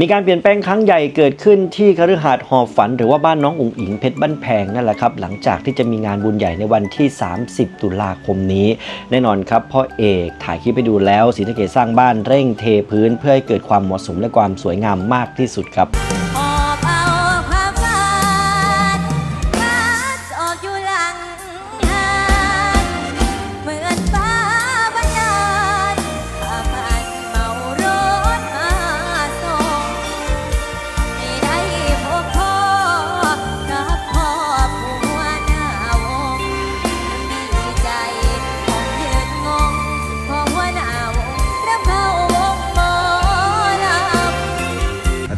มีการเปลี่ยนแปลงครั้งใหญ่เกิดขึ้นที่คฤหาสน์หอบฝัน หรือว่าบ้านน้องอุ๋งอิงเพชรบ้านแพงนั่นแหละครับหลังจากที่จะมีงานบุญใหญ่ในวันที่ 30 ตุลาคมนี้ แน่นอนครับพ่อเอกถ่ายคลิปไปดูแล้วศรีสะเกดสร้างบ้านเร่งเทพื้นเพื่อให้เกิดความเหมาะสมและความสวยงามมากที่สุดครับ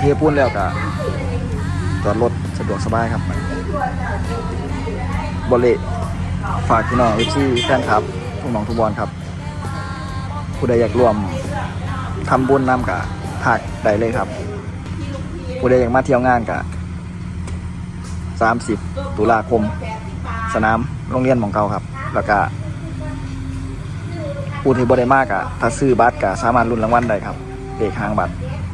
เทียพูนแล้วก็จอดรถสะดวกสบายครับบอลเละฝากพี่น้องเอฟซีแฟนครับทุกน้องทุกบอลครับ ผู้ใดอยากร่วมทำบุญนำกับผักได้เลยครับ ผู้ใดอยากมาเที่ยวงานกับ30 ตุลาคม สนามโรงเรียนของเขาครับ แล้วก็ผู้ที่บ่ได้มากอะถ้าซื้อบัตรก็สามารถลุ้นรางวัลได้ครับเลขห้างบัตรส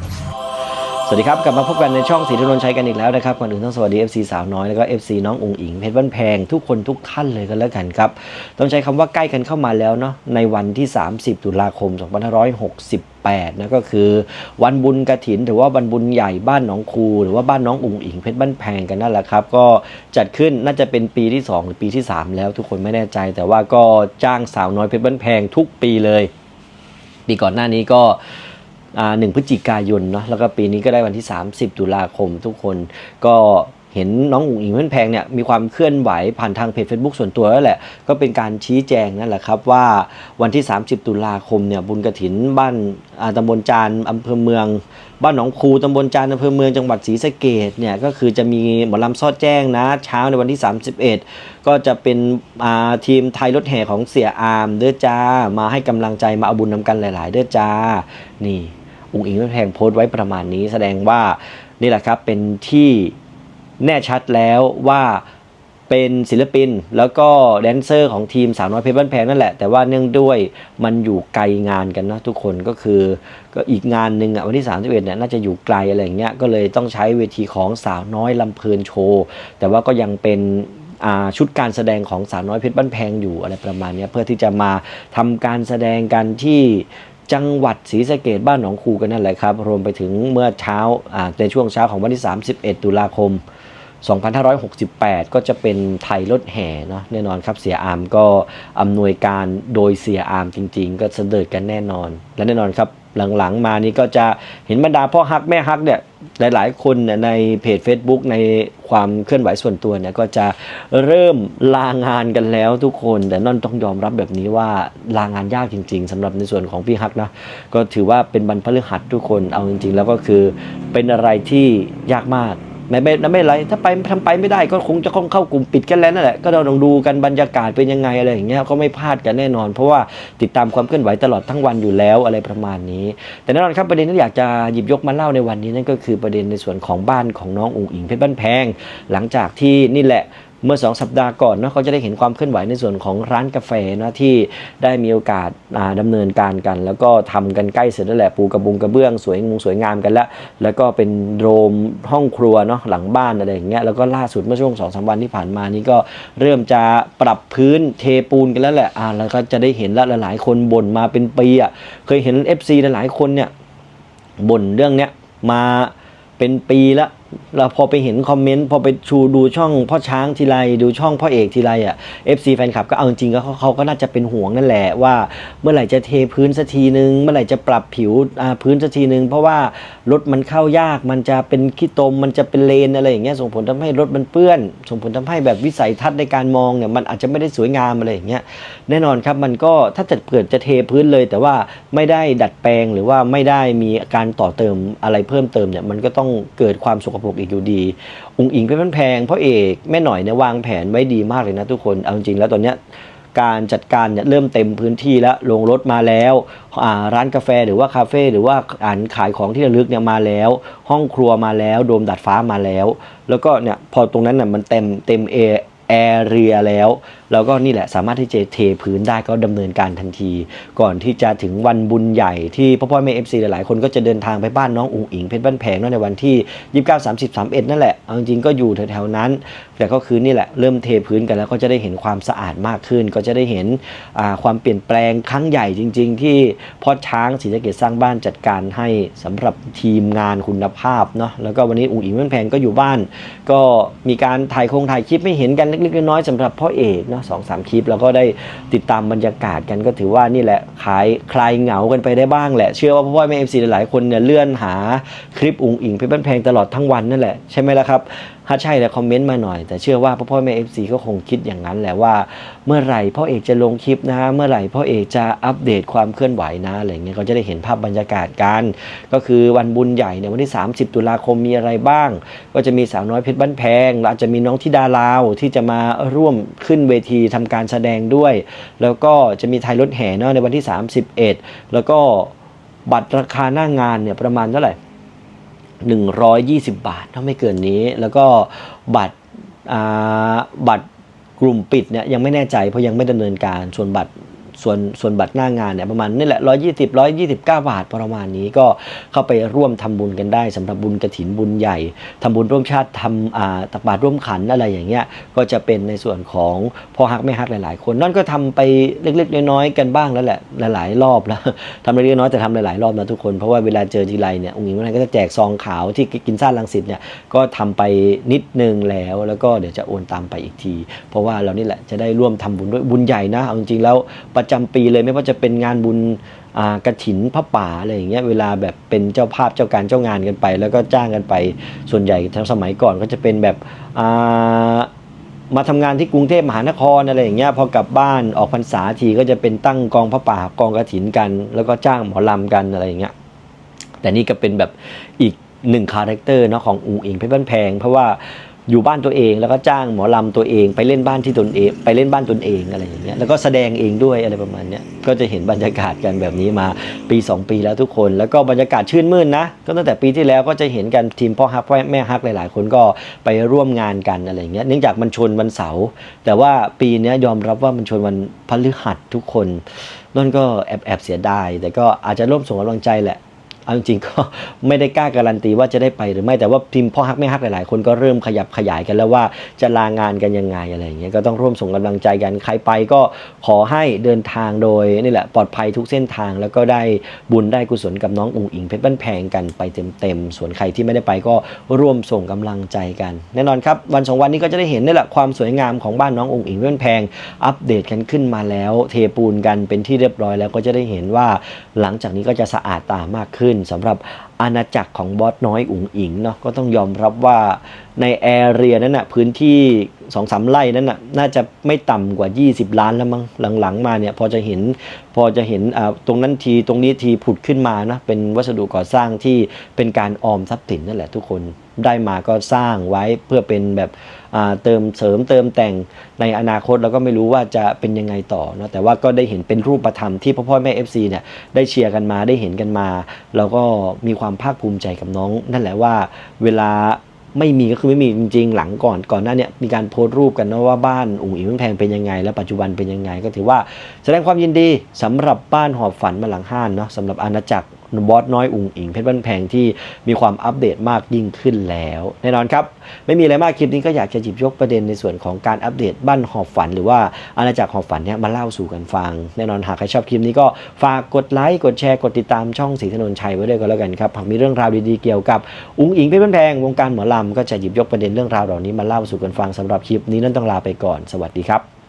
วัสดีครับ กลับมาพบกันในช่องสีทุนนชัยกันอีกแล้วนะครับก่อนอื่นต้องสวัสดี FC สาวน้อยแล้วก็ FC น้ององอิงเพชรบ้านแพงทุกคนทุกท่านเลยกันแล้วกันครับ ต้องใช้คำว่าใกล้กันเข้ามาแล้วเนาะในวันที่ 30 ตุลาคม 2568นะก็คือวันบุญกระถินหรือว่าวันบุญใหญ่บ้านหนองคู หรือว่าบ้านน้ององอิงเพชรบ้านแพงกันนั่นแหละครับ ก็จัดขึ้นน่าจะเป็นปีที่ 2 หรือปีที่ 3 แล้วทุกคนไม่แน่ใจ แต่ว่าก็จ้างสาวน้อยเพชรบ้านแพงทุกปีเลย ปีก่อนหน้านี้ก็ หนึ่งพฤศจิกายนเนาะแล้วก็ปีนี้ก็ได้วันที่ 30 ตุลาคมทุกคนก็เห็นน้องอุ๋งอิงเพื่อนแพงเนี่ยมีความเคลื่อนไหวผ่านทางเพจ Facebook ส่วนตัวแล้วแหละ ก็เป็นการชี้แจงนั่นแหละครับว่าวันที่ 30 ตุลาคมเนี่ยบุญกระถินบ้านอ่าตำบลจานอำเภอเมือง บ้านหนองคูตำบลจานอำเภอเมืองจังหวัดศรีสะเกดเนี่ยก็คือจะมีหมอลำซอดแจ้งนะเช้าในวันที่ 31 ก็จะเป็นทีมไทยรถแห่ของเสียอามเด้อจ้ามาให้กำลังใจมาเอาบุญนำกันหลาย ๆ เด้อจ้านี่ อุ๋งอิงแพงโพสต์ไว้ประมาณนี้ แสดงว่านี่แหละครับเป็นที่แน่ชัดแล้วว่าเป็นศิลปินแล้วก็แดนเซอร์ของทีมสาวน้อยเพชรบ้านแพงนั่นแหละ แต่ว่าเนื่องด้วยมันอยู่ไกลงานกันนะทุกคนก็คือก็อีกงานหนึ่งอะวันที่ 31เนี่ยน่าจะอยู่ไกลอะไรอย่างเงี้ยก็เลยต้องใช้เวทีของสาวน้อยลำเพลินโชว์ แต่ว่าก็ยังเป็นชุดการแสดงของสาวน้อยเพชรบ้านแพงอยู่อะไรประมาณนี้เพื่อที่จะมาทำการแสดงกันที่ จังหวัดศรีสะเกดบ้านหนองคูกันนั่นแหละครับ รวมไปถึงเมื่อเช้าในช่วงเช้าของวันที่ 31 ตุลาคม 2568 ก็จะเป็นไทยรถแห่เนาะแน่นอนครับเสียอามก็อำนวยการโดยเสียอามจริง ๆ ก็เสด็จกันแน่นอน และแน่นอนครับ หลังๆ มานี้ก็จะเห็นบรรดาพ่อฮักแม่ฮักเนี่ยหลายๆ คนในเพจ Facebook ในความเคลื่อนไหวส่วนตัวเนี่ยก็จะเริ่มลางานกันแล้วทุกคน แต่นั่นต้องยอมรับแบบนี้ว่าลางานยากจริง ๆสำหรับในส่วนของพี่ฮักนะก็ถือว่าเป็นบรรพฤหัสทุกคนเอาจริง ๆ แล้วก็คือเป็นอะไรที่ยากมาก ไม่ไม่ไม่ไรถ้าไปทำไปไม่ได้ก็คงจะคงเข้ากลุ่มปิดกันแล้วนั่นแหละก็เราลองดูกันบรรยากาศเป็นยังไงอะไรอย่างเงี้ยก็ไม่พลาดกันแน่นอน เพราะว่าติดตามความเคลื่อนไหวตลอดทั้งวันอยู่แล้วอะไรประมาณนี้ แต่แน่นอนครับประเด็นที่อยากจะหยิบยกมาเล่าในวันนี้นั่นก็คือประเด็นในส่วนของบ้านของน้องอุ๋งอิงเพชรบ้านแพง หลังจากที่นี่แหละ เมื่อสองสัปดาห์ก่อนเนาะเขาจะได้เห็นความเคลื่อนไหวในส่วนของร้านกาแฟนะที่ได้มีโอกาสาดำเนินการกัน แล้วก็ทำกันใกล้เสร็จแล้วแหละปูกระบุงกระเบื้องสวยงงสวยงามกันแล้ว แล้วก็เป็นโดมห้องครัวเนาะหลังบ้านอะไรอย่างเงี้ยแล้วก็ล่าสุดเมื่อช่วงสองสามวันที่ผ่านมานี้ก็เริ่มจะปรับพื้นเทปูนกันแล้วแหละอ่าแล้วก็จะได้เห็นล้วหลายๆคนบ่นมาเป็นปีอะเคยเห็น FC หลายๆคนเนี่ยบ่นเรื่องเนี้ยมาเป็นปีละ เราพอไปเห็นคอมเมนต์พอไปชูดูช่องพ่อช้างทีไรดูช่องพ่อเอกทีไรอะ FC แฟนคลับก็เอาจริงก็เขาเขาก็น่าจะเป็นห่วงนั่นแหละว่าเมื่อไหร่จะเทพื้นสักทีนึง เมื่อไหร่จะปรับผิวพื้นสักทีนึง เพราะว่ารถมันเข้ายากมันจะเป็นขี้ตมมันจะเป็นเลนอะไรอย่างเงี้ยส่งผลทำให้รถมันเปื้อน ส่งผลทำให้แบบวิสัยทัศน์ในการมองเนี่ยมันอาจจะไม่ได้สวยงามอะไรอย่างเงี้ยแน่นอนครับมันก็ถ้าจะเกิดจะเทพื้นเลย แต่ว่าไม่ได้ดัดแปลงหรือว่าไม่ได้มีการต่อเติมอะไรเพิ่มเติมเนี่ยมันก็ต้องเกิดความสกปรกอีกอยู่ดี องค์อิงเป็นแพงเพราะเอกแม่หน่อยเนี่ยวางแผนไว้ดีมากเลยนะทุกคนเอาจริงแล้วตอนเนี้ยการจัดการเนี่ยเริ่มเต็มพื้นที่แล้วลงรถมาแล้วร้านกาแฟหรือว่าคาเฟ่หรือว่าอ่านขายของที่ระลึกเนี่ยมาแล้ว ห้องครัวมาแล้วโดมดัดฟ้ามาแล้ว แล้วก็เนี่ยพอตรงนั้นน่ยมันเต็มเต็มเอ แอร์เรียแล้ว แล้วก็นี่แหละสามารถที่จะเทพื้นได้ก็ดำเนินการทันที ก่อนที่จะถึงวันบุญใหญ่ที่พ่อพ่อแม่เอฟซีหลายๆ คนก็จะเดินทางไปบ้านน้องอุ๋งอิงเพชรบ้านแพงในวันที่ 29 30 31 นั่นแหละเอาจริงๆก็อยู่แถวๆนั้น แต่ก็คือนี่แหละเริ่มเทพื้นกันแล้วก็จะได้เห็นความสะอาดมากขึ้น ก็จะได้เห็นความเปลี่ยนแปลงครั้งใหญ่จริง ๆ ที่พ่อช้างศรีสะเกดสร้างบ้านจัดการให้สำหรับทีมงานคุณภาพเนาะแล้วก็วันนี้อุ๋งอิงเพชรบ้านแพงก็อยู่บ้าน ก็มีการถ่ายโครงถ่ายคลิปไม่เห็นกันเล็กๆน้อยๆสำหรับพ่อเอกเนาะสองสามคลิป แล้วก็ได้ติดตามบรรยากาศกันก็ถือว่านี่แหละ ขายคลายเหงากันไปได้บ้างแหละ เชื่อว่าพ่อพ่อแม่เอฟซีหลายๆคนเนี่ยเลื่อนหาคลิปอุ๋งอิงเพชรบ้านแพงตลอดทั้งวันนั่นแหละใช่ไหมล่ะครับถ้าใช่แล้วคอมเมนต์มาหน่อย แต่เชื่อว่าพ่อพ่อแม่เอฟซีก็คงคิดอย่างนั้นแหละว่าเมื่อไหร่พ่อเอกจะลงคลิปนะเมื่อไหร่พ่อเอกจะอัปเดตความเคลื่อนไหวนะอะไรเงี้ยก็จะได้เห็นภาพบรรยากาศกันก็คือวันบุญใหญ่เนี่ยวันที่ 30 ตุลาคมมีอะไรบ้าง ก็จะมีสาวน้อยเพชรบ้านแพงอาจจะมีน้องธิดาลาวที่จะมาร่วมขึ้นเวทีทำการแสดงด้วย แล้วก็จะมีไทยรถแห่เนาะในวันที่31 แล้วก็บัตรราคาหน้างานเนี่ยประมาณเท่าไหร่120 บาทถ้าไม่เกินนี้ แล้วก็บัตรอ่าบัตรกลุ่มปิดเนี่ยยังไม่แน่ใจเพราะยังไม่ดำเนินการส่วนบัตร ส่วนส่วนบัตรหน้างานเนี่ยประมาณนี่แหละ120 129บร้อยยี่สิบเก้าบาทประมาณนี้ก็เข้าไปร่วมทำบุญกันได้สำหรับบุญกระถินบุญใหญ่ทำบุญร่วมชาติทำอ่าตักบาตรร่วมขันอะไรอย่างเงี้ยก็จะเป็นในส่วนของพ่อฮักแม่ฮักหลาย ๆ คนนั่นก็ทำไปเล็กๆน้อยๆกันบ้างแล้วแหละหลาย ๆ รอบแล้วทำเล็กๆน้อยแต่ทำหลายๆรอบนะทุกคนเพราะว่าเวลาเจอทีไรเนี่ยองค์หญิงวันนั้นก็จะแจกซองขาวที่กินซ่าลังสิตเนี่ยก็ทำไปนิดนึงแล้วแล้วก็เดี๋ยวจะโอนตามไปอีกที เพราะว่าเรานี่แหละจะได้ร่วมทำบุญด้วยบุญใหญ่นะเอาจริงๆแล้วประจำปีเลยไม่ว่าจะเป็นงานบุญกระถินพระป่าอะไรอย่างเงี้ยเวลาแบบเป็นเจ้าภาพเจ้าการเจ้างานกันไป แล้วก็จ้างกันไปส่วนใหญ่ทั้งสมัยก่อนก็จะเป็นแบบามาทำงานที่กรุงเทพมหานครอะไรอย่างเงี้ยพอกลับบ้านออกพรรษาทีก็จะเป็นตั้งกองพระป่ากองกระถินกัน แล้วก็จ้างหมอลำกันอะไรอย่างเงี้ยแต่นี่ก็เป็นแบบอีกหนึ่งคาแรคเตอร์เนาะของอุ๋งอิงเพชรบ้านแพงเพราะว่า อยู่บ้านตัวเองแล้วก็จ้างหมอลำตัวเองไปเล่นบ้านที่ตนเองไปเล่นบ้านตนเองอะไรอย่างเงี้ยแล้วก็แสดงเองด้วยอะไรประมาณเนี้ยก็จะเห็นบรรยากาศกันแบบนี้มาปี 2 ปีแล้วทุกคน แล้วก็บรรยากาศชื่นมื่นนะก็ตั้งแต่ปีที่แล้วก็จะเห็นกันทีมพ่อฮักแม่ฮักหลาย ๆ คนก็ไปร่วมงานกันอะไรอย่างเงี้ยเนื่องจากมันชนวันเสาร์แต่ว่าปีนี้ยยอมรับว่ามันชนวันพฤหัสทุกคนนั่นก็แอบแอบเสียดายแต่ก็อาจจะร่วมส่งกำลังใจแหละ เอาจริงๆก็ไม่ได้กล้าการันตีว่าจะได้ไปหรือไม่แต่ว่าทีมพ่อฮักแม่ฮักหลายๆ คนก็เริ่มขยับขยายกันแล้วว่าจะลางานกันยังไงอะไรอย่างเงี้ยก็ต้องร่วมส่งกำลังใจกันใครไปก็ขอให้เดินทางโดยนี่แหละปลอดภัยทุกเส้นทาง แล้วก็ได้บุญได้กุศลกับน้องอุ๋งอิงเพชรบ้านแพงกันไปเต็มๆส่วนใครที่ไม่ได้ไปก็ร่วมส่งกำลังใจกัน แน่นอนครับวันสองวันนี้ก็จะได้เห็นนี่แหละความสวยงามของบ้านน้องอุ๋งอิงเพชรบ้านแพงอัปเดตกันขึ้นมาแล้ว เทปูนกันเป็นที่เรียบร้อยแล้วก็จะได้เห็นว่าหลังจากนี้ก็จะสะอาดตามากขึ้นสำหรับอาณาจักรของบอสน้อยอุ๋งอิงเนาะก็ต้องยอมรับว่าในแอเรียนั้นนะพื้นที่สองสามไร่นั้นนะน่าจะไม่ต่ำกว่า 20 ล้านแล้วมั้งหลังๆ มาเนี่ยพอจะเห็นพอจะเห็นอ่าตรงนั้นทีตรงนี้ทีผุดขึ้นมานะเป็นวัสดุก่อสร้างที่เป็นการออมทรัพย์สินนั่นแหละทุกคน ได้มาก็สร้างไว้เพื่อเป็นแบบเติมเสริมเติมแต่งในอนาคตเราก็ไม่รู้ว่าจะเป็นยังไงต่อนะแต่ว่าก็ได้เห็นเป็นรูปธรรมที่พ่อพ่อแม่ FC เนี่ยได้เชียร์กันมาได้เห็นกันมา เราก็มีความภาคภูมิใจกับน้อง นั่นแหละว่าเวลาไม่มีก็คือไม่มีจริงๆ หลังก่อนก่อนหน้าเนี่ยมีการโพสต์รูปกันนะว่าบ้านอุ๋งอิ๋งแพงเป็นยังไง และปัจจุบันเป็นยังไง ก็ถือว่าแสดงความยินดีสำหรับบ้านหอบฝันมาหลังห้านเนาะสำหรับอาณาจักร บอสน้อยอุงอิงเพชรบ้านแพงที่มีความอัปเดตมากยิ่งขึ้นแล้วแน่นอนครับ ไม่มีอะไรมากคลิปนี้ก็อยากจะหยิบยกประเด็นในส่วนของการอัปเดตบ้านหอบฝัน หรือว่าอาณาจักรหอบฝันเนี่ยมาเล่าสู่กันฟัง แน่นอนหากใครชอบคลิปนี้ก็ฝากกดไลค์กดแชร์กดติดตามช่องสีถนนชัยไว้ด้วยก็แล้วกันครับหากมีเรื่องราวดีๆเกี่ยวกับอุงอิงเพชรบ้านแพงวงการหมอลำก็จะหยิบยกประเด็นเรื่องราวเหล่านี้มาเล่าสู่กันฟังสำหรับคลิปนี้นั่นต้องลาไปก่อน สวัสดีครับ